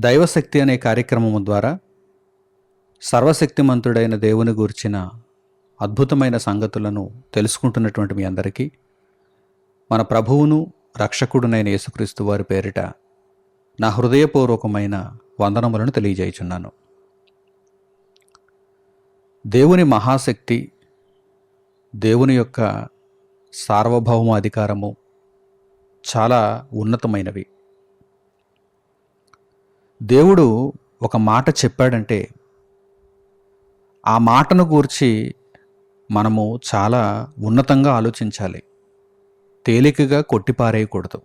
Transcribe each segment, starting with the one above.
దైవశక్తి అనే కార్యక్రమం ద్వారా సర్వశక్తిమంతుడైన దేవుని గూర్చిన అద్భుతమైన సంగతులను తెలుసుకుంటున్నటువంటి మీ అందరికీ మన ప్రభువును రక్షకుడునైన యేసుక్రీస్తు వారి పేరిట నా హృదయపూర్వకమైన వందనములను తెలియజేయుచున్నాను. దేవుని మహాశక్తి దేవుని యొక్క సార్వభౌమ అధికారము చాలా ఉన్నతమైనవి. దేవుడు ఒక మాట చెప్పాడంటే ఆ మాటను గూర్చి మనము చాలా ఉన్నతంగా ఆలోచించాలి. తేలికగా కొట్టిపారేయకూడదు.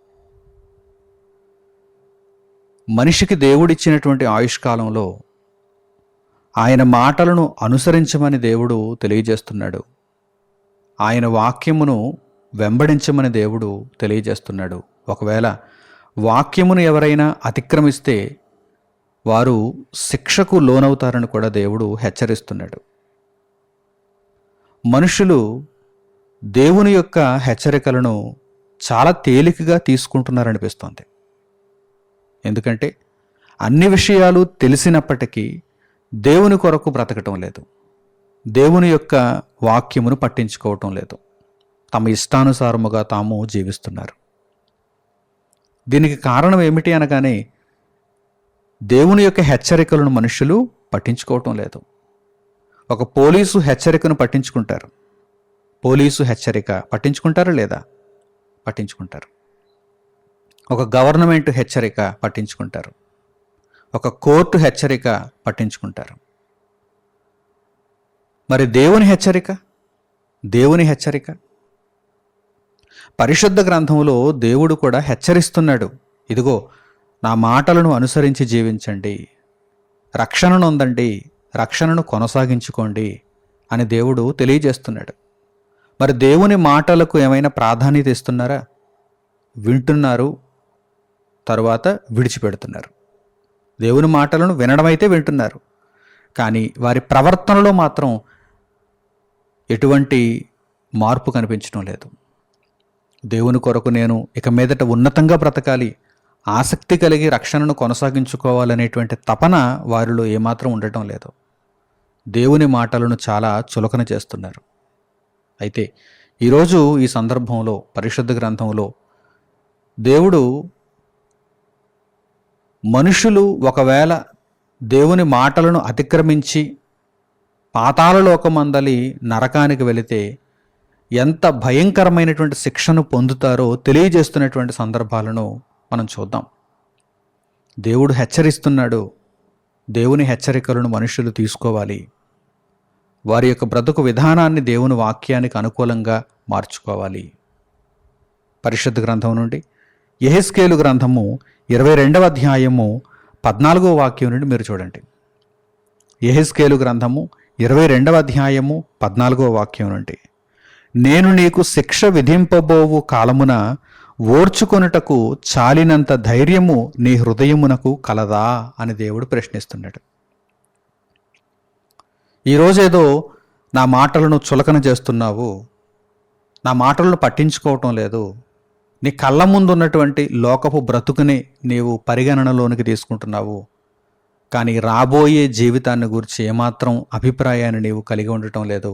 మనిషికి దేవుడిచ్చినటువంటి ఆయుష్కాలంలో ఆయన మాటలను అనుసరించమని దేవుడు తెలియజేస్తున్నాడు. ఆయన వాక్యమును వెంబడించమని దేవుడు తెలియజేస్తున్నాడు. ఒకవేళ వాక్యమును ఎవరైనా అతిక్రమిస్తే వారు శిక్షకు లోనవుతారని కూడా దేవుడు హెచ్చరిస్తున్నాడు. మనుషులు దేవుని యొక్క హెచ్చరికలను చాలా తేలికగా తీసుకుంటున్నారనిపిస్తోంది. ఎందుకంటే అన్ని విషయాలు తెలిసినప్పటికీ దేవుని కొరకు బ్రతకటం లేదు. దేవుని యొక్క వాక్యమును పట్టించుకోవటం లేదు. తమ ఇష్టానుసారముగా తాము జీవిస్తున్నారు. దీనికి కారణం ఏమిటి అనగానే దేవుని యొక్క హెచ్చరికలను మనుషులు పట్టించుకోవటం లేదు. ఒక పోలీసు హెచ్చరికను పట్టించుకుంటారు. పోలీసు హెచ్చరిక పట్టించుకుంటారా లేదా? పట్టించుకుంటారు. ఒక గవర్నమెంట్ హెచ్చరిక పట్టించుకుంటారు. ఒక కోర్టు హెచ్చరిక పట్టించుకుంటారు. మరి దేవుని హెచ్చరిక? దేవుని హెచ్చరిక? పరిశుద్ధ గ్రంథంలో దేవుడు కూడా హెచ్చరిస్తున్నాడు. ఇదిగో నా మాటలను అనుసరించి జీవించండి. రక్షణను ఉందండి రక్షణను కొనసాగించుకోండి అని దేవుడు తెలియజేస్తున్నాడు. మరి దేవుని మాటలకు ఏమైనా ప్రాధాన్యత ఇస్తున్నారా? వింటున్నారు తరువాత విడిచిపెడుతున్నారు. దేవుని మాటలను వినడమైతే వింటున్నారు. కానీ వారి ప్రవర్తనలో మాత్రం ఎటువంటి మార్పు కనిపించడం లేదు. దేవుని కొరకు నేను ఇక మీదట ఉన్నతంగా బ్రతకాలి. ఆసక్తి కలిగి రక్షణను కొనసాగించుకోవాలనేటువంటి తపన వారిలో ఏమాత్రం ఉండటం లేదు. దేవుని మాటలను చాలా చులకన చేస్తున్నారు. అయితే ఈరోజు ఈ సందర్భంలో పరిశుద్ధ గ్రంథంలో దేవుడు మనుషులు ఒకవేళ దేవుని మాటలను అతిక్రమించి పాతాళలోకమందలి నరకానికి వెళితే ఎంత భయంకరమైనటువంటి శిక్షను పొందుతారో తెలియజేస్తున్నటువంటి సందర్భాలను మనం చూద్దాం. దేవుడు హెచ్చరిస్తున్నాడు. దేవుని హెచ్చరికలను మనుషులు తీసుకోవాలి. వారి యొక్క బ్రతుకు విధానాన్ని దేవుని వాక్యానికి అనుకూలంగా మార్చుకోవాలి. పరిశుద్ధ గ్రంథం నుండి ఎహెస్కేలు గ్రంథము ఇరవై రెండవ అధ్యాయము పద్నాలుగో వాక్యం నుండి మీరు చూడండి. ఎహెస్కేలు గ్రంథము ఇరవై రెండవ అధ్యాయము పద్నాలుగో వాక్యం నుండి. నేను నీకు శిక్ష విధింపబోవు కాలమున ఓర్చుకొనుటకు చాలినంత ధైర్యము నీ హృదయమునకు కలదా అని దేవుడు ప్రశ్నిస్తున్నాడు ఈరోజేదో నా మాటలను చులకన చేస్తున్నావు నా మాటలను పట్టించుకోవటం లేదు నీ కళ్ళ ముందు ఉన్నటువంటి లోకపు బ్రతుకుని నీవు పరిగణనలోనికి తీసుకుంటున్నావు కానీ రాబోయే జీవితాన్ని గురించి ఏమాత్రం అభిప్రాయాన్ని నీవు కలిగి ఉండటం లేదు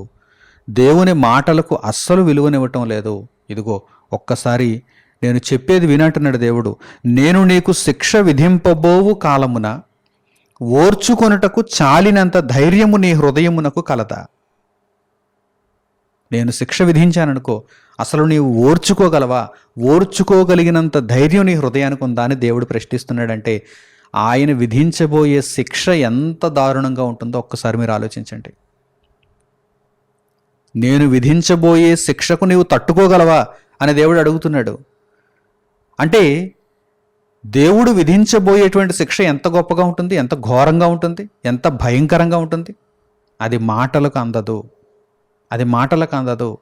దేవుని మాటలకు అస్సలు విలువనివ్వటం లేదు. ఇదిగో ఒక్కసారి నేను చెప్పేది వినంటున్నాడు దేవుడు నేను నీకు శిక్ష విధింపబోవు కాలమున ఓర్చుకొనుటకు చాలినంత ధైర్యము నీ హృదయమునకు కలదా. నేను శిక్ష విధించాననుకో అసలు నీవు ఓర్చుకోగలవా? ఓర్చుకోగలిగినంత ధైర్యం నీ హృదయానికి ఉందా అని దేవుడు ప్రశ్నిస్తున్నాడంటే ఆయన విధించబోయే శిక్ష ఎంత దారుణంగా ఉంటుందో ఒక్కసారి మీరు ఆలోచించండి. నేను విధించబోయే శిక్షకు నీవు తట్టుకోగలవా అని దేవుడు అడుగుతున్నాడు. అంటే దేవుడు విధించబోయేటువంటి శిక్ష ఎంత గొప్పగా ఉంటుంది ఎంత ఘోరంగా ఉంటుంది ఎంత భయంకరంగా ఉంటుంది? అది మాటలకు అందదు. అది మాటలకు అందదు.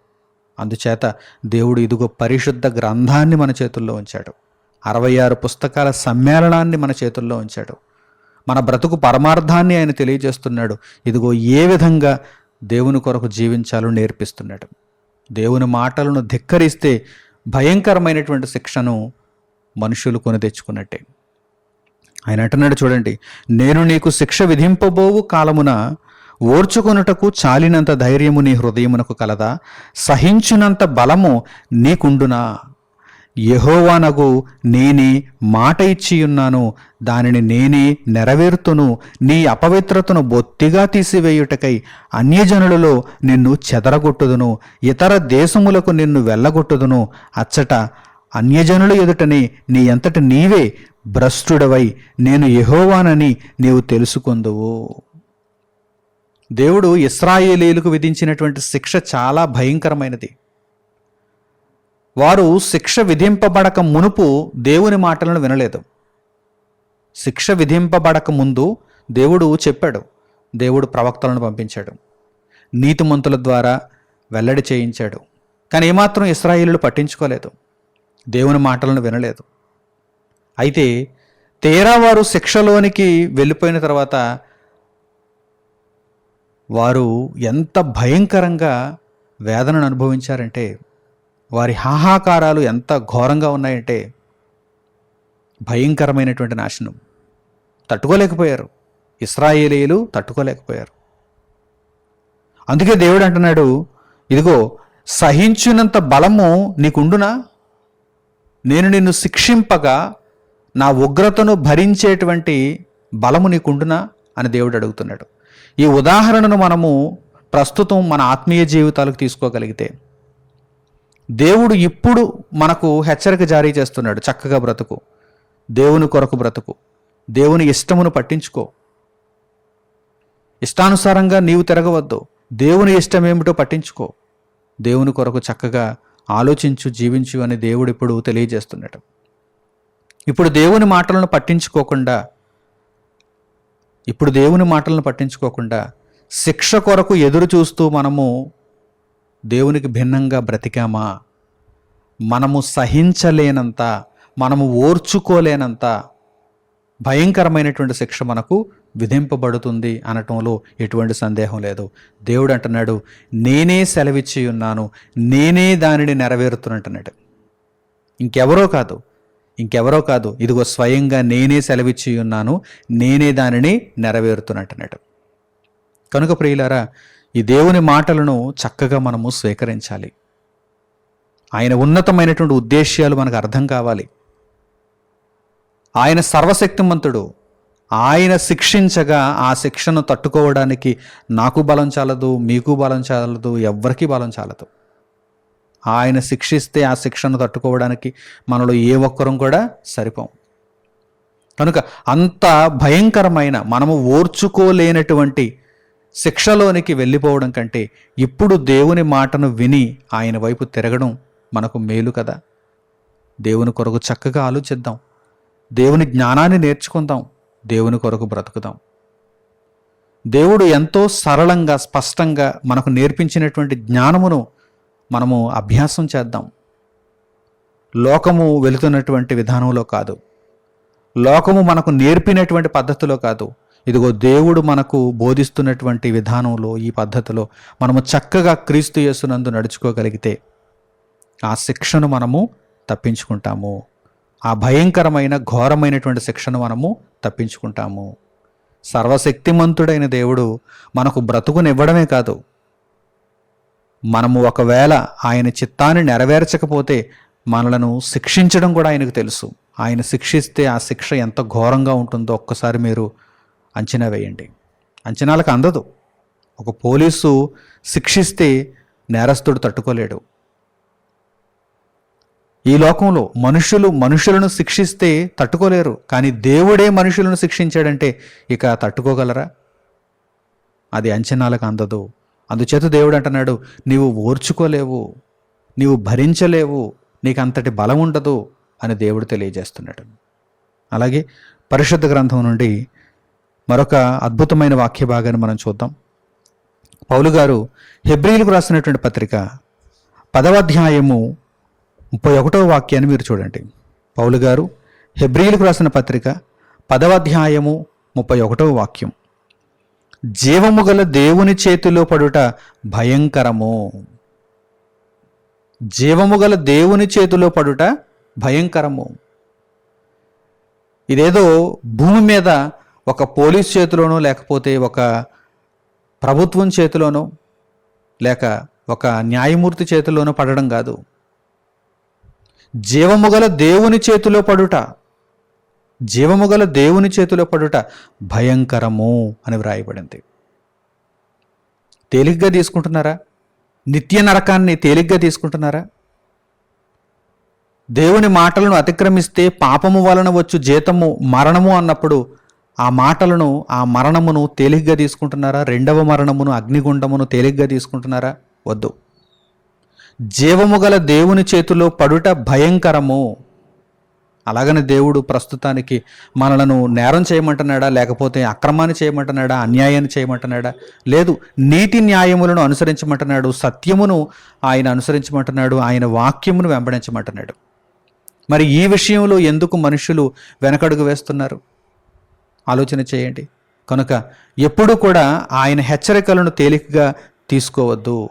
అందుచేత దేవుడు ఇదిగో పరిశుద్ధ గ్రంథాన్ని మన చేతుల్లో ఉంచాడు. అరవై ఆరు పుస్తకాల సమ్మేళనాన్ని మన చేతుల్లో ఉంచాడు. మన బ్రతుకు పరమార్థాన్ని ఆయన తెలియజేస్తున్నాడు. ఇదిగో ఏ విధంగా దేవుని కొరకు జీవించాలో నేర్పిస్తున్నాడు. దేవుని మాటలను ధిక్కరిస్తే భయంకరమైనటువంటి శిక్షను మనుషులు కొని తెచ్చుకున్నట్టే. ఆయన అంటున్నాడు చూడండి నేను నీకు శిక్ష విధింపబోవు కాలమున ఓర్చుకొనుటకు చాలినంత ధైర్యము నీ హృదయమునకు కలదా? సహించినంత బలము నీకుండునా? యహోవానగు నేనే మాట ఇచ్చియున్నాను దానిని నేనే నెరవేరుతును నీ అపవిత్రతను బొత్తిగా తీసివేయుటకై అన్యజనులలో నిన్ను చెదరగొట్టుదును ఇతర దేశములకు నిన్ను వెళ్ళగొట్టుదును అచ్చట అన్యజనుల ఎదుటనే నీ ఎంతటి నీవే భ్రష్టుడవై నేను యహోవానని నీవు తెలుసుకుందువు. దేవుడు ఇస్రాయేలీలకు విధించినటువంటి శిక్ష చాలా భయంకరమైనది. వారు శిక్ష విధింపబడక మునుపు దేవుని మాటలను వినలేదు. శిక్ష విధింపబడక ముందు దేవుడు చెప్పాడు. దేవుడు ప్రవక్తలను పంపించాడు. నీతిమంతుల ద్వారా వెల్లడి చేయించాడు. కానీ ఏమాత్రం ఇస్రాయిలు పట్టించుకోలేదు. దేవుని మాటలను వినలేదు. అయితే తీరా వారు శిక్షలోనికి వెళ్ళిపోయిన తర్వాత వారు ఎంత భయంకరంగా వేదనను అనుభవించారంటే వారి హాహాకారాలు ఎంత ఘోరంగా ఉన్నాయంటే భయంకరమైనటువంటి నాశనం. తట్టుకోలేకపోయారు. ఇస్రాయేలీలు తట్టుకోలేకపోయారు. అందుకే దేవుడు అంటున్నాడు ఇదిగో సహించినంత బలము నీకుండునా? నేను నిన్ను శిక్షింపగా నా ఉగ్రతను భరించేటువంటి బలము నీకుండునా అని దేవుడు అడుగుతున్నాడు. ఈ ఉదాహరణను మనము ప్రస్తుతం మన ఆత్మీయ జీవితాలకు తీసుకోగలిగితే దేవుడు ఇప్పుడు మనకు హెచ్చరిక జారీ చేస్తున్నాడు చక్కగా బ్రతుకు దేవుని కొరకు బ్రతుకు దేవుని ఇష్టమును పట్టించుకో. ఇష్టానుసారంగా నీవు తిరగవద్దు దేవుని ఇష్టం ఏమిటో పట్టించుకో. దేవుని కొరకు చక్కగా ఆలోచించు జీవించు అని దేవుడు ఇప్పుడు తెలియజేస్తున్నాడు ఇప్పుడు దేవుని మాటలను పట్టించుకోకుండా ఇప్పుడు దేవుని మాటలను పట్టించుకోకుండా శిక్ష కొరకు ఎదురు చూస్తూ మనము దేవునికి భిన్నంగా బ్రతికామా? మనము సహించలేనంత మనము ఓర్చుకోలేనంత భయంకరమైనటువంటి శిక్ష మనకు విధింపబడుతుంది అనటంలో ఎటువంటి సందేహం లేదు. దేవుడు అంటున్నాడు నేనే సెలవిచ్చి ఉన్నాను నేనే దానిని నెరవేరుతున్నట్టున్నాడు. ఇంకెవరో కాదు ఇంకెవరో కాదు ఇదిగో స్వయంగా నేనే సెలవిచ్చి ఉన్నాను నేనే దానిని నెరవేరుతున్నట్టున్నాడు. కనుక ప్రియులారా ఈ దేవుని మాటలను చక్కగా మనము స్వీకరించాలి. ఆయన ఉన్నతమైనటువంటి ఉద్దేశ్యాలు మనకు అర్థం కావాలి. ఆయన సర్వశక్తిమంతుడు ఆయన శిక్షించగా ఆ శిక్షను తట్టుకోవడానికి నాకు బలం చాలదు మీకు బలం చాలదు ఎవ్వరికీ బలం చాలదు. ఆయన శిక్షిస్తే ఆ శిక్షను తట్టుకోవడానికి మనలో ఏ ఒక్కరం కూడా సరిపోం కనుక అంత భయంకరమైన మనము ఓర్చుకోలేనటువంటి శిక్షలోనికి వెళ్ళిపోవడం కంటే ఇప్పుడు దేవుని మాటను విని ఆయన వైపు తిరగడం మనకు మేలు కదా. దేవుని కొరకు చక్కగా ఆలోచిద్దాం. దేవుని జ్ఞానాన్ని నేర్చుకుందాం. దేవుని కొరకు బ్రతుకుదాం. దేవుడు ఎంతో సరళంగా స్పష్టంగా మనకు నేర్పించినటువంటి జ్ఞానమును మనము అభ్యాసం చేద్దాం. లోకము వెళుతున్నటువంటి విధానంలో కాదు. లోకము మనకు నేర్పినటువంటి పద్ధతిలో కాదు. ఇదిగో దేవుడు మనకు బోధిస్తున్నటువంటి విధానంలో ఈ పద్ధతిలో మనము చక్కగా క్రీస్తు యేసునందు నడుచుకోగలిగితే ఆ శిక్షను మనము తప్పించుకుంటాము. ఆ భయంకరమైన ఘోరమైనటువంటి శిక్షను మనము తప్పించుకుంటాము. సర్వశక్తిమంతుడైన దేవుడు మనకు బ్రతుకునివ్వడమే కాదు మనము ఒకవేళ ఆయన చిత్తాన్ని నెరవేర్చకపోతే మనలను శిక్షించడం కూడా ఆయనకు తెలుసు. ఆయన శిక్షిస్తే ఆ శిక్ష ఎంత ఘోరంగా ఉంటుందో ఒక్కసారి మీరు అంచనా వేయండి. అంచనాలకు అందదు. ఒక పోలీసు శిక్షిస్తే నేరస్తుడు తట్టుకోలేడు. ఈ లోకంలో మనుషులు మనుషులను శిక్షిస్తే తట్టుకోలేరు. కానీ దేవుడే మనుషులను శిక్షించాడంటే ఇక తట్టుకోగలరా? అది అంచనాలకు అందదు. అందుచేత దేవుడు అంటున్నాడు నీవు ఓర్చుకోలేవు నీవు భరించలేవు నీకు అంతటి బలం ఉండదు అని దేవుడు తెలియజేస్తున్నాడు. అలాగే పరిశుద్ధ గ్రంథం నుండి మరొక అద్భుతమైన వాక్య భాగాన్ని మనం చూద్దాం. పౌలు గారు హెబ్రిలకు రాసినటువంటి పత్రిక పదవ అధ్యాయము ముప్పై ఒకటవ వాక్యాన్ని మీరు చూడండి. పౌలు గారు హెబ్రిలకు రాసిన పత్రిక పదవ అధ్యాయము ముప్పై ఒకటవ వాక్యం. జీవము గల దేవుని చేతిలో పడుట భయంకరము. జీవము గల దేవుని చేతిలో పడుట భయంకరము. ఇదేదో భూమి మీద ఒక పోలీస్ చేతిలోనో లేకపోతే ఒక ప్రభుత్వం చేతిలోనో లేక ఒక న్యాయమూర్తి చేతిలోనో పడడం కాదు. జీవముగల దేవుని చేతిలో పడుట. జీవముగల దేవుని చేతిలో పడుట భయంకరము అని వ్రాయబడింది. తేలిగ్గా తీసుకుంటున్నారా? నిత్య నరకాన్ని తేలిగ్గా తీసుకుంటున్నారా? దేవుని మాటలను అతిక్రమిస్తే పాపము వలన వచ్చు జీతము మరణము అన్నప్పుడు ఆ మాటలను ఆ మరణమును తేలిగ్గా తీసుకుంటున్నారా? రెండవ మరణమును అగ్నిగుండమును తేలిగ్గా తీసుకుంటున్నారా? వద్దు. జీవము గల దేవుని చేతిలో పడుట భయంకరము. అలాగని దేవుడు ప్రస్తుతానికి మనలను నేరం చేయమంటున్నాడా లేకపోతే అక్రమాన్ని చేయమంటున్నాడా అన్యాయాన్ని చేయమంటున్నాడా? లేదు నీతి న్యాయములను అనుసరించమంటున్నాడు సత్యమును ఆయన అనుసరించమంటున్నాడు ఆయన వాక్యమును వెంబడించమంటున్నాడు. మరి ఈ విషయంలో ఎందుకు మనుషులు వెనకడుగు వేస్తున్నారు? ఆలోచన చేయండి. కనుక ఎప్పుడు కూడా ఆయన హెచ్చరికలను తేలికగా తీసుకోవద్దు.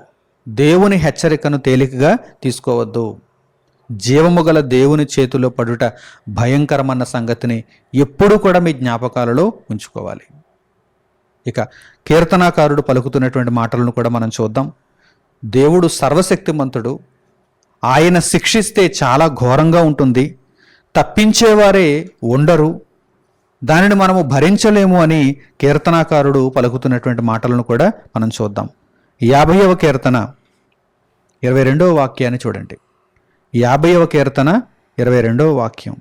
దేవుని హెచ్చరికను తేలికగా తీసుకోవద్దు. జీవము గల దేవుని చేతిలో పడుట భయంకరమన్న సంగతిని ఎప్పుడూ కూడా మీ జ్ఞాపకాలలో ఉంచుకోవాలి. ఇక కీర్తనాకారుడు పలుకుతున్నటువంటి మాటలను కూడా మనం చూద్దాం. దేవుడు సర్వశక్తిమంతుడు. ఆయన శిక్షిస్తే చాలా ఘోరంగా ఉంటుంది. తప్పించేవారే ఉండరు. దానిని మనము భరించలేము అని కీర్తనాకారుడు పలుకుతున్నటువంటి మాటలను కూడా మనం చూద్దాం. యాభైవ కీర్తన. ఇరవై రెండవ వాక్యాన్ని చూడండి. యాభైవ కీర్తన ఇరవై రెండవ వాక్యం.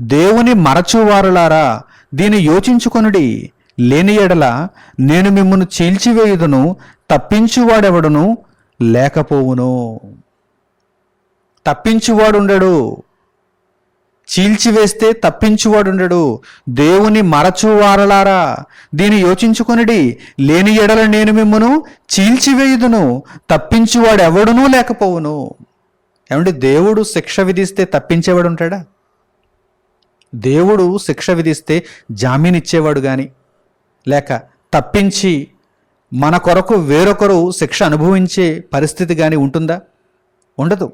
దేవుని మరచువారులారా దీని యోచించుకొనుడి. లేని ఎడల నేను మిమ్మల్ని చీల్చివేయుదును తప్పించువాడెవడును? లేకపోవును. తప్పించువాడుండడు. చీల్చివేస్తే తప్పించువాడుండడు. దేవుని మరచువారలారా దీని యోచించుకొనిడి లేని ఎడల నేను మిమ్మను చీల్చివేయుదును తప్పించువాడు ఎవడునూ లేకపోవును. ఏమంటే దేవుడు శిక్ష విధిస్తే తప్పించేవాడు ఉంటాడా దేవుడు శిక్ష విధిస్తే జామీన్ ఇచ్చేవాడు కానీ లేక తప్పించి మన కొరకు వేరొకరు శిక్ష అనుభవించే పరిస్థితి కానీ ఉంటుందా? ఉండదు.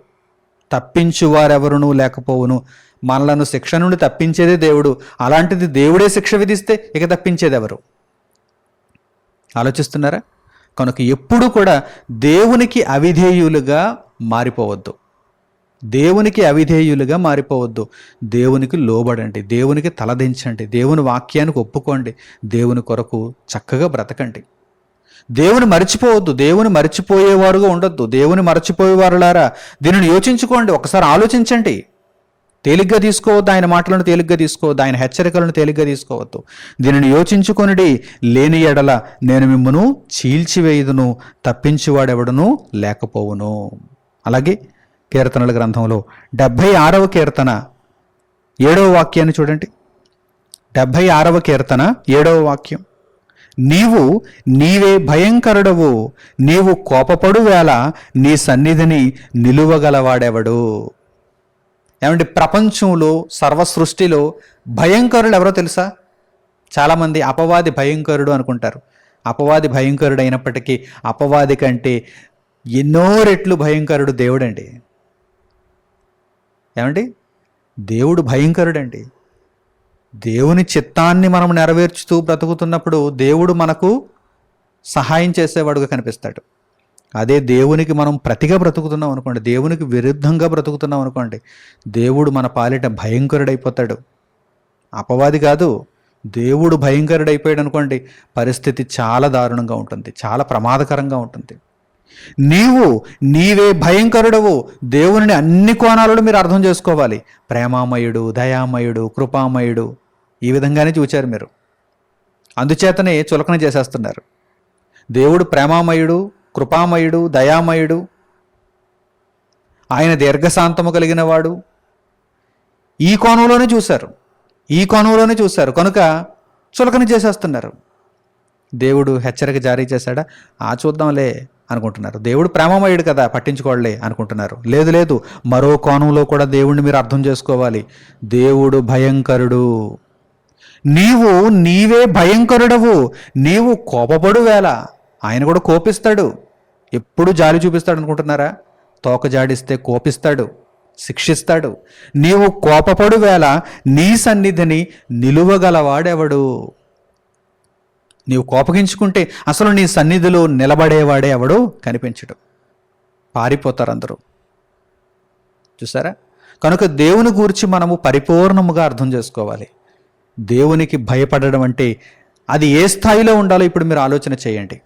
తప్పించువారెవరునూ లేకపోవును. మనలను శిక్ష నుండి తప్పించేదే దేవుడు. అలాంటిది దేవుడే శిక్ష విధిస్తే ఇక తప్పించేది ఎవరు ఆలోచిస్తున్నారా? కనుక ఎప్పుడు కూడా దేవునికి అవిధేయులుగా మారిపోవద్దు. దేవునికి అవిధేయులుగా మారిపోవద్దు. దేవునికి లోబడండి దేవునికి తలదించండి దేవుని వాక్యానికి ఒప్పుకోండి దేవుని కొరకు చక్కగా బ్రతకండి. దేవుని మర్చిపోవద్దు దేవుని మర్చిపోయేవారుగా ఉండొద్దు దేవుని మర్చిపోయేవారులారా? దీనిని యోచించుకోండి ఒకసారి ఆలోచించండి. తేలిగ్గా తీసుకోవద్దు ఆయన మాటలను తేలిగ్గా తీసుకోవద్దు ఆయన హెచ్చరికలను తేలిగ్గా తీసుకోవద్దు. దీనిని యోచించుకొనిడి లేని ఎడల నేను మిమ్మను చీల్చివేయుదును తప్పించువాడెవడును లేకపోవును. అలాగే కీర్తనల గ్రంథంలో డెబ్భై ఆరవ కీర్తన ఏడవ వాక్యాన్ని చూడండి. డెబ్భై ఆరవ కీర్తన ఏడవ వాక్యం. నీవు నీవే భయంకరుడవు నీవు కోపపడు వేళ నీ సన్నిధిని నిలువగలవాడెవడు? ఏమంటే ప్రపంచంలో సర్వ సృష్టిలో భయంకరులు ఎవరో తెలుసా? చాలామంది అపవాది భయంకరుడు అనుకుంటారు. అపవాది భయంకరుడు అయినప్పటికీ అపవాది కంటే ఎన్నో రెట్లు భయంకరుడు దేవుడండి. ఏమండి? దేవుడు భయంకరుడండి. దేవుని చిత్తాన్ని మనం నెరవేర్చుతూ బ్రతుకుతున్నప్పుడు దేవుడు మనకు సహాయం చేసేవాడుగా కనిపిస్తాడు. అదే దేవునికి మనం ప్రతిగా బ్రతుకుతున్నాం అనుకోండి దేవునికి విరుద్ధంగా బ్రతుకుతున్నాం అనుకోండి దేవుడు మన పాలిట భయంకరుడైపోతాడు. అపవాది కాదు దేవుడు భయంకరుడైపోయాడు అనుకోండి పరిస్థితి చాలా దారుణంగా ఉంటుంది చాలా ప్రమాదకరంగా ఉంటుంది. నీవు నీవే భయంకరుడవు దేవుని అన్ని కోణాలలో మీరు అర్థం చేసుకోవాలి. ప్రేమామయుడు దయామయుడు కృపామయుడు ఈ విధంగానే చూచారు మీరు. అందుచేతనే చులకన చేసేస్తున్నారు. దేవుడు ప్రేమామయుడు కృపామయుడు దయామయుడు ఆయన దీర్ఘశాంతము కలిగిన వాడు ఈ కోణంలోనే చూశారు. ఈ కోణంలోనే చూశారు. కనుక చులకన చేసేస్తున్నారు. దేవుడు హెచ్చరిక జారీ చేశాడా? ఆ చూద్దాంలే అనుకుంటున్నారు. దేవుడు ప్రేమమయుడు కదా పట్టించుకోవాలే అనుకుంటున్నారు. లేదు లేదు. మరో కోణంలో కూడా దేవుణ్ణి మీరు అర్థం చేసుకోవాలి. దేవుడు భయంకరుడు. నీవు నీవే భయంకరుడవు. నీవు కోపపడు వేళ. ఆయన కూడా కోపిస్తాడు. ఎప్పుడు జాలి చూపిస్తాడు అనుకుంటున్నారా? తోక జాడిస్తే కోపిస్తాడు శిక్షిస్తాడు. నీవు కోపపడు వేళ నీ సన్నిధిని నిలువగలవాడెవడు? నీవు కోపగించుకుంటే అసలు నీ సన్నిధిలో నిలబడేవాడే ఎవడో కనిపించడు. పారిపోతారు అందరూ చూసారా? కనుక దేవుని గురించి మనము పరిపూర్ణముగా అర్థం చేసుకోవాలి. దేవునికి భయపడడం అంటే అది ఏ స్థాయిలో ఉండాలో ఇప్పుడు మీరు ఆలోచన చేయండి.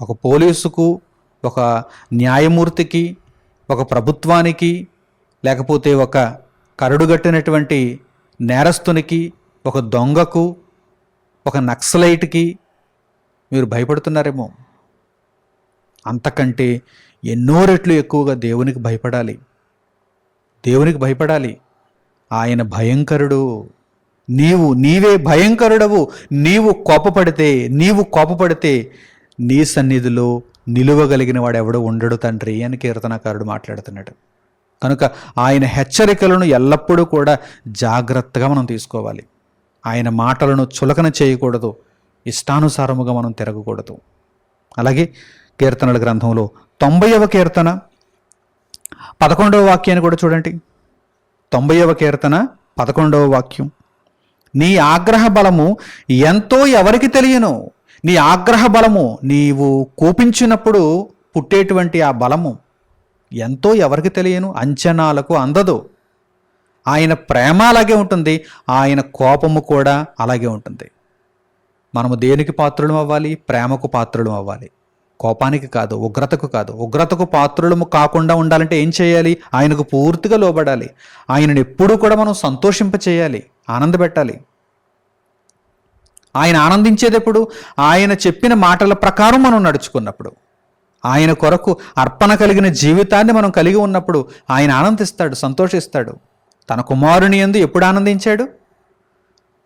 ఒక పోలీసుకు ఒక న్యాయమూర్తికి ఒక ప్రభుత్వానికి లేకపోతే ఒక కరడుగట్టినటువంటి నేరస్తునికి ఒక దొంగకు ఒక నక్సలైట్కి మీరు భయపడుతున్నారేమో. అంతకంటే ఎన్నో రెట్లు ఎక్కువగా దేవునికి భయపడాలి. దేవునికి భయపడాలి. ఆయన భయంకరుడు. నీవు నీవే భయంకరుడవు. నీవు కోపపడితే నీవు కోపపడితే నీ సన్నిధిలో నిలువగలిగిన వాడు ఎవడో ఉండడు తండ్రి అని కీర్తనకారుడు మాట్లాడుతున్నాడు. కనుక ఆయన హెచ్చరికలను ఎల్లప్పుడూ కూడా జాగ్రత్తగా మనం తీసుకోవాలి. ఆయన మాటలను చులకన చేయకూడదు. ఇష్టానుసారముగా మనం తిరగకూడదు. అలాగే కీర్తనల గ్రంథంలో తొంభైవ కీర్తన పదకొండవ వాక్యాన్ని కూడా చూడండి. తొంభైవ కీర్తన పదకొండవ వాక్యం. నీ ఆగ్రహ బలము ఎంతో ఎవరికి తెలియను? నీ ఆగ్రహ బలము నీవు కోపించినప్పుడు పుట్టేటువంటి ఆ బలము ఎంతో ఎవరికి తెలియను అంచనాలకు అందదు. ఆయన ప్రేమ అలాగే ఉంటుంది ఆయన కోపము కూడా అలాగే ఉంటుంది. మనము దేనికి పాత్రులం అవ్వాలి? ప్రేమకు పాత్రులం అవ్వాలి. కోపానికి కాదు ఉగ్రతకు కాదు. ఉగ్రతకు పాత్రులము కాకుండా ఉండాలంటే ఏం చేయాలి? ఆయనకు పూర్తిగా లోబడాలి. ఆయనను ఎప్పుడూ కూడా మనం సంతోషింప చేయాలి ఆనందపెట్టాలి. ఆయన ఆనందించేది ఎప్పుడు ఆయన చెప్పిన మాటల ప్రకారం మనం నడుచుకున్నప్పుడు. ఆయన కొరకు అర్పణ కలిగిన జీవితాన్ని మనం కలిగి ఉన్నప్పుడు ఆయన ఆనందిస్తాడు సంతోషిస్తాడు. తన కుమారుని ఎందు ఎప్పుడు ఆనందించాడు?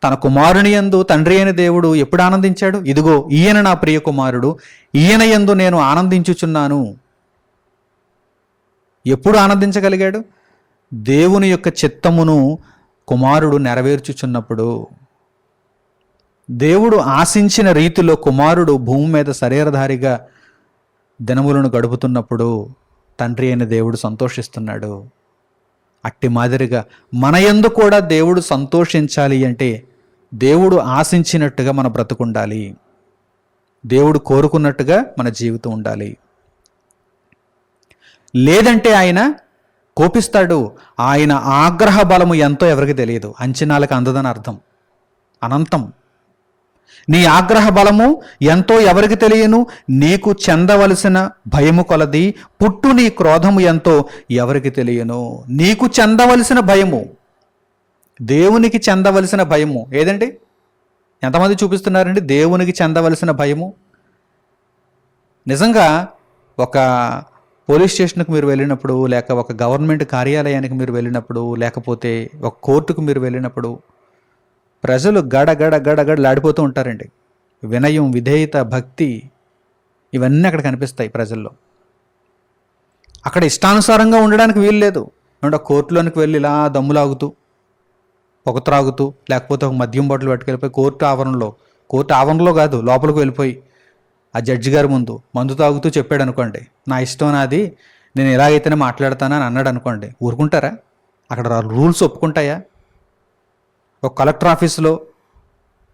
తన కుమారుని యందు తండ్రి అయిన దేవుడు ఎప్పుడు ఆనందించాడు? ఇదిగో ఈయన నా ప్రియ కుమారుడు ఈయన యందు నేను ఆనందించుచున్నాను. ఎప్పుడు ఆనందించగలిగాడు? దేవుని యొక్క చిత్తమును కుమారుడు నెరవేర్చుచున్నప్పుడు. దేవుడు ఆశించిన రీతిలో కుమారుడు భూమి మీద శరీరధారిగా దినములను గడుపుతున్నప్పుడు తండ్రి అయిన దేవుడు సంతోషిస్తున్నాడు. అట్టి మాదిరిగా మన యందు కూడా దేవుడు సంతోషించాలి అంటే దేవుడు ఆశించినట్టుగా మన బ్రతుకుండాలి. దేవుడు కోరుకున్నట్టుగా మన జీవితం ఉండాలి. లేదంటే ఆయన కోపిస్తాడు. ఆయన ఆగ్రహ బలము ఎంతో ఎవరికి తెలియదు. అంచనాలకు అందదని అర్థం. అనంతం. నీ ఆగ్రహ బలము ఎంతో ఎవరికి తెలియను? నీకు చెందవలసిన భయము కొలది పుట్టు నీ క్రోధము ఎంతో ఎవరికి తెలియను? నీకు చెందవలసిన భయము. దేవునికి చెందవలసిన భయము. ఏదండి? ఎంతమంది చూపిస్తున్నారండి? దేవునికి చెందవలసిన భయము. నిజంగా ఒక పోలీస్ స్టేషన్కు మీరు వెళ్ళినప్పుడు లేక ఒక గవర్నమెంట్ కార్యాలయానికి మీరు వెళ్ళినప్పుడు లేకపోతే ఒక కోర్టుకు మీరు వెళ్ళినప్పుడు ప్రజలు గడగడ గడగడలాడిపోతూ ఉంటారండి. వినయం విధేయత భక్తి ఇవన్నీ అక్కడ కనిపిస్తాయి ప్రజల్లో. అక్కడ ఇష్టానుసారంగా ఉండడానికి వీలు లేదు. ఏమంటే కోర్టులోనికి వెళ్ళి ఇలా దమ్ములాగుతూ పొగ త్రాగుతూ లేకపోతే ఒక మద్యం బాటిల్ పట్టుకెళ్ళిపోయి కోర్టు ఆవరణలో కోర్టు ఆవరణలో కాదు లోపలికి వెళ్ళిపోయి ఆ జడ్జి గారి ముందు మందు తాగుతూ చెప్పాడు అనుకోండి నా ఇష్టం నాది నేను ఎలాగైతేనే మాట్లాడతానని అన్నాడు అనుకోండి. ఊరుకుంటారా? అక్కడ రూల్స్ ఒప్పుకుంటాయా? ఒక కలెక్టర్ ఆఫీసులో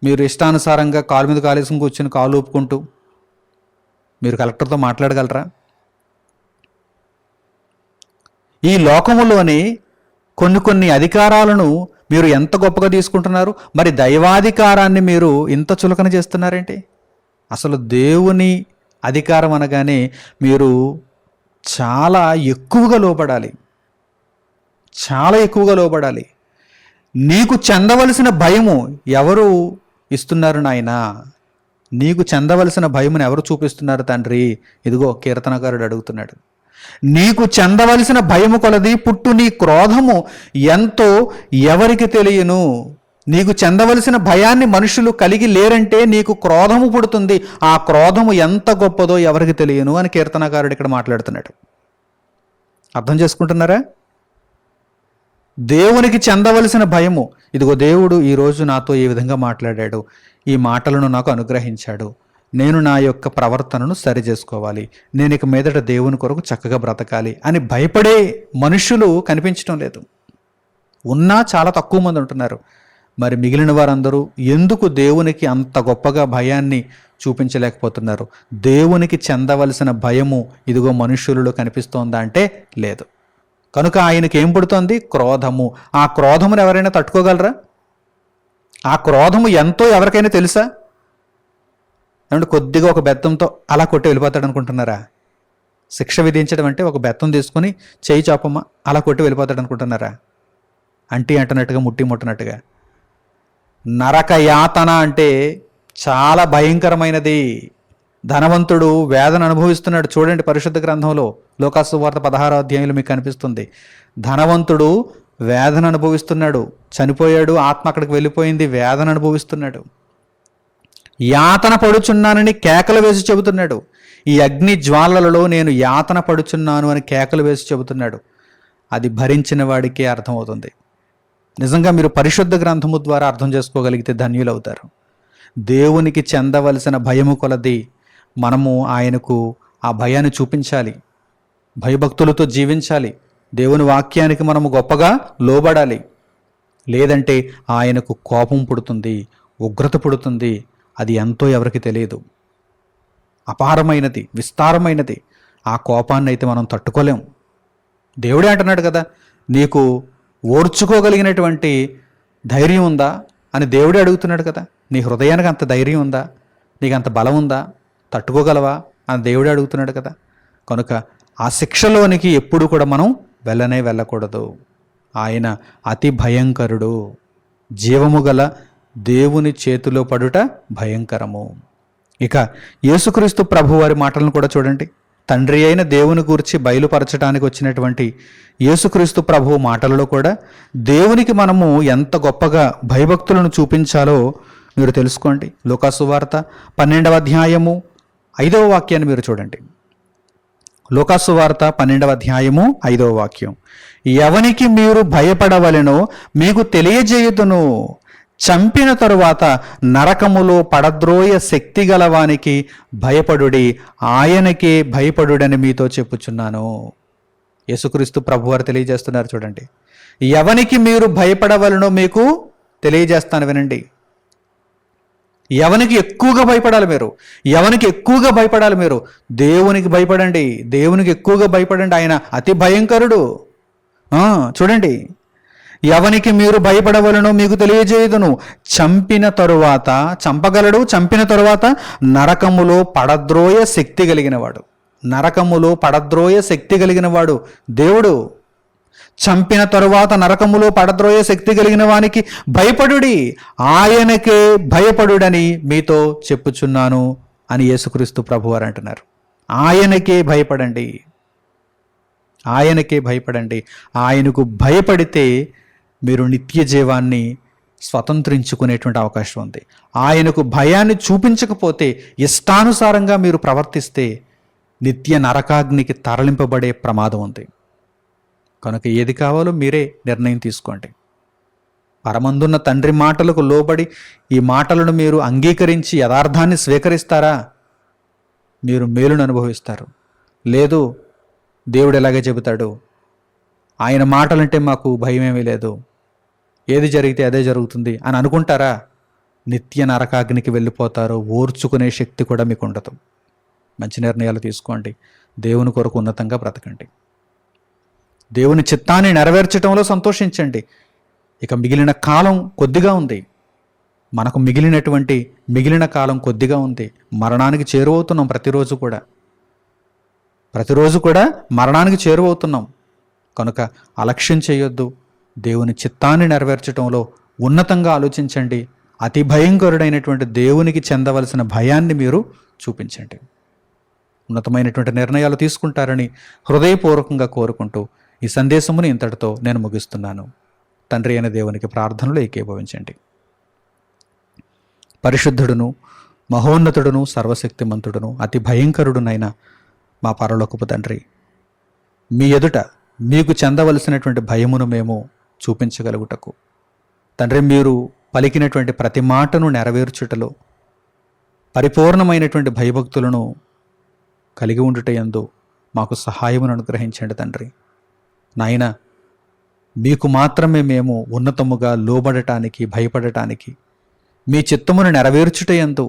మీరు ఇష్టానుసారంగా కాలు మీద కాలేసుకుని కూర్చొని కాలు ఊపుకుంటూ మీరు కలెక్టర్తో మాట్లాడగలరా? ఈ లోకములోని కొన్ని కొన్ని అధికారాలను మీరు ఎంత గొప్పగా తీసుకుంటున్నారు? మరి దైవాధికారాన్ని మీరు ఇంత చులకన చేస్తున్నారేంటి? అసలు దేవుని అధికారం అనగానే మీరు చాలా ఎక్కువగా లోపడాలి చాలా ఎక్కువగా లోపడాలి నీకు చెందవలసిన భయము ఎవరు ఇస్తున్నారు నాయన? నీకు చెందవలసిన భయమును ఎవరు చూపిస్తున్నారు తండ్రి? ఇదిగో కీర్తనకారుడు అడుగుతున్నాడు. నీకు చెందవలసిన భయము కొలది పుట్టు నీ క్రోధము ఎంతో ఎవరికి తెలియను? నీకు చెందవలసిన భయాన్ని మనుషులు కలిగి లేరంటే నీకు క్రోధము పుడుతుంది. ఆ క్రోధము ఎంత గొప్పదో ఎవరికి తెలియను అని కీర్తనకారుడు ఇక్కడ మాట్లాడుతున్నాడు. అర్థం చేసుకుంటున్నారా? దేవునికి చెందవలసిన భయము. ఇదిగో దేవుడు ఈరోజు నాతో ఈ విధంగా మాట్లాడాడు? ఈ మాటలను నాకు అనుగ్రహించాడు. నేను నా యొక్క ప్రవర్తనను సరి చేసుకోవాలి. నేను ఇక మీదట దేవుని కొరకు చక్కగా బ్రతకాలి అని భయపడే మనుషులు కనిపించడం లేదు. ఉన్నా చాలా తక్కువ మంది ఉంటున్నారు. మరి మిగిలిన వారందరూ ఎందుకు దేవునికి అంత గొప్పగా భయాన్ని చూపించలేకపోతున్నారు? దేవునికి చెందవలసిన భయము ఇదిగో మనుష్యులలో కనిపిస్తోందా అంటే లేదు. కనుక ఆయనకి ఏం పుడుతోంది? క్రోధము. ఆ క్రోధమును ఎవరైనా తట్టుకోగలరా? ఆ క్రోధము ఎంతో ఎవరికైనా తెలుసా? అంటే కొద్దిగా ఒక బెత్తంతో అలా కొట్టి వెళ్ళిపోతాడు అనుకుంటున్నారా? శిక్ష విధించడం అంటే ఒక బెత్తం తీసుకుని చేయి చాపమ్మ అలా కొట్టి వెళ్ళిపోతాడు అనుకుంటున్నారా? అంటీ అంటున్నట్టుగా ముట్టి ముట్టనట్టుగా. నరక యాతన అంటే చాలా భయంకరమైనది. ధనవంతుడు వేదన అనుభవిస్తున్నాడు. చూడండి పరిశుద్ధ గ్రంథంలో లోకాసు వార్త పదహారో అధ్యాయంలో మీకు కనిపిస్తుంది. ధనవంతుడు వేదన అనుభవిస్తున్నాడు. చనిపోయాడు ఆత్మ అక్కడికి వెళ్ళిపోయింది వేదన అనుభవిస్తున్నాడు. యాతన పడుచున్నానని కేకలు వేసి చెబుతున్నాడు. ఈ అగ్ని జ్వాలలలో నేను యాతన పడుచున్నాను అని కేకలు వేసి చెబుతున్నాడు. అది భరించిన వాడికే అర్థమవుతుంది. నిజంగా మీరు పరిశుద్ధ గ్రంథము ద్వారా అర్థం చేసుకోగలిగితే ధన్యులవుతారు. దేవునికి చెందవలసిన భయము కొలది మనము ఆయనకు ఆ భయాన్ని చూపించాలి. భయభక్తులతో జీవించాలి. దేవుని వాక్యానికి మనము గొప్పగా లోబడాలి. లేదంటే ఆయనకు కోపం పుడుతుంది ఉగ్రత పుడుతుంది. అది ఎంతో ఎవరికి తెలియదు. అపారమైనది విస్తారమైనది. ఆ కోపాన్ని అయితే మనం తట్టుకోలేం. దేవుడే అంటున్నాడు కదా నీకు ఓర్చుకోగలిగినటువంటి ధైర్యం ఉందా అని దేవుడే అడుగుతున్నాడు కదా నీ హృదయానికి అంత ధైర్యం ఉందా? నీకు అంత బలం ఉందా? తట్టుకోగలవా అని దేవుడు అడుగుతున్నాడు కదా. కనుక ఆ శిక్షలోనికి ఎప్పుడు కూడా మనం వెళ్ళనే వెళ్ళకూడదు. ఆయన అతి భయంకరుడు. జీవము గల దేవుని చేతిలో పడుట భయంకరము. ఇక యేసుక్రీస్తు ప్రభు వారి మాటలను కూడా చూడండి. తండ్రి అయిన దేవుని గురించి బయలుపరచడానికి వచ్చినటువంటి యేసుక్రీస్తు ప్రభు మాటలలో కూడా దేవునికి మనము ఎంత గొప్పగా భయభక్తులను చూపించాలో మీరు తెలుసుకోండి. లోకాసు వార్త పన్నెండవ అధ్యాయము ఐదవ వాక్యాన్ని మీరు చూడండి. లోకాసు వార్త పన్నెండవ అధ్యాయము ఐదవ వాక్యం. ఎవనికి మీరు భయపడవలెనో మీకు తెలియజేయుదును. చంపిన తరువాత నరకములో పడద్రోయ శక్తి గలవానికి భయపడుడి ఆయనకే భయపడుడని మీతో చెప్పుచున్నాను. యేసుక్రీస్తు ప్రభువారు తెలియజేస్తున్నారు చూడండి. ఎవనికి మీరు భయపడవలనో మీకు తెలియజేస్తాను వినండి. ఎవనికి ఎక్కువగా భయపడాలి మీరు? ఎవనికి ఎక్కువగా భయపడాలి మీరు? దేవునికి భయపడండి. దేవునికి ఎక్కువగా భయపడండి. ఆయన అతి భయంకరుడు. చూడండి. ఎవనికి మీరు భయపడవలనో మీకు తెలియజేయదును. చంపిన తరువాత చంపగలడు చంపిన తరువాత నరకములో పడద్రోయ శక్తి కలిగినవాడు. నరకములో పడద్రోయ శక్తి కలిగినవాడు దేవుడు. చంపిన తరువాత నరకములో పడద్రోయ శక్తి కలిగిన వానికి భయపడుడి. ఆయనకే భయపడుడని మీతో చెప్పుచున్నాను అని యేసుక్రీస్తు ప్రభువారు అంటున్నారు. ఆయనకే భయపడండి. ఆయనకే భయపడండి. ఆయనకు భయపడితే మీరు నిత్య జీవాన్ని స్వతంత్రించుకునేటువంటి అవకాశం ఉంది. ఆయనకు భయాన్ని చూపించకపోతే ఇష్టానుసారంగా మీరు ప్రవర్తిస్తే నిత్య నరకాగ్నికి తరలింపబడే ప్రమాదం ఉంది. కనుక ఏది కావాలో మీరే నిర్ణయం తీసుకోండి. పరమందున్న తండ్రి మాటలకు లోబడి ఈ మాటలను మీరు అంగీకరించి యథార్థాన్ని స్వీకరిస్తారా? మీరు మేలును అనుభవిస్తారు. లేదు దేవుడు ఎలాగే చెబుతాడు? ఆయన మాటలంటే మాకు భయమేమీ లేదు. ఏది జరిగితే అదే జరుగుతుంది అని అనుకుంటారా? నిత్య నరకాగ్నికి వెళ్ళిపోతారు ఓర్చుకునే శక్తి కూడా మీకు ఉండదు మంచి నిర్ణయాలు తీసుకోండి. దేవుని కొరకు ఉన్నతంగా బ్రతకండి. దేవుని చిత్తాన్ని నెరవేర్చడంలో సంతోషించండి. ఇక మిగిలిన కాలం కొద్దిగా ఉంది. మనకు మిగిలినటువంటి మిగిలిన కాలం కొద్దిగా ఉంది. మరణానికి చేరువవుతున్నాం ప్రతిరోజు కూడా. ప్రతిరోజు కూడా మరణానికి చేరువవుతున్నాం. కనుక అలక్ష్యం చేయొద్దు. దేవుని చిత్తాన్ని నెరవేర్చడంలో ఉన్నతంగా ఆలోచించండి. అతి భయంకరుడైనటువంటి దేవునికి చెందవలసిన భయాన్ని మీరు చూపించండి. ఉన్నతమైనటువంటి నిర్ణయాలు తీసుకుంటారని హృదయపూర్వకంగా కోరుకుంటూ ఈ సందేశమును ఇంతటితో నేను ముగిస్తున్నాను. తండ్రి అయిన దేవునికి ప్రార్థనలు ఏకీభవించండి. పరిశుద్ధుడును మహోన్నతుడును సర్వశక్తిమంతుడును అతి భయంకరుడునైన మా పరలోకపు తండ్రి మీ ఎదుట మీకు చెందవలసినటువంటి భయమును మేము చూపించగలుగుటకు. తండ్రి మీరు పలికినటువంటి ప్రతి మాటను నెరవేర్చుటలో పరిపూర్ణమైనటువంటి భయభక్తులను కలిగి ఉండుట యందు మాకు సహాయమును అనుగ్రహించండి తండ్రి. నాయన మీకు మాత్రమే మేము ఉన్నతముగా లోబడటానికి భయపడటానికి మీ చిత్తమును నెరవేర్చుట యందు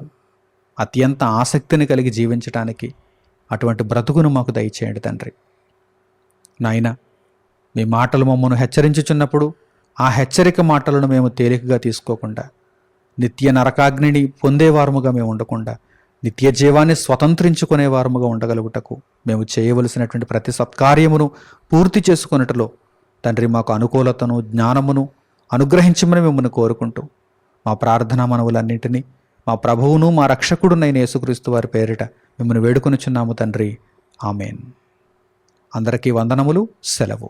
అత్యంత ఆసక్తిని కలిగి జీవించటానికి అటువంటి బ్రతుకును మాకు దయచేయండి తండ్రి. నాయన మీ మాటలు మమ్మను హెచ్చరించుచున్నప్పుడు ఆ హెచ్చరిక మాటలను మేము తేలికగా తీసుకోకుండా నిత్య నరకాగ్నిని పొందేవారముగా మేము ఉండకుండా నిత్య జీవాన్ని స్వతంత్రించుకునేవారముగా ఉండగలుగుటకు మేము చేయవలసినటువంటి ప్రతి సత్కార్యమును పూర్తి చేసుకున్నట్లో తండ్రి మాకు అనుకూలతను జ్ఞానమును అనుగ్రహించమని మిమ్మల్ని కోరుకుంటూ మా ప్రార్థనా మనవులన్నింటినీ మా ప్రభువును మా రక్షకుడునైన యేసుక్రీస్తు వారి పేరిట మిమ్మల్ని వేడుకొనిచున్నాము తండ్రి. ఆమెన్. అందరికీ వందనములు సెలవు.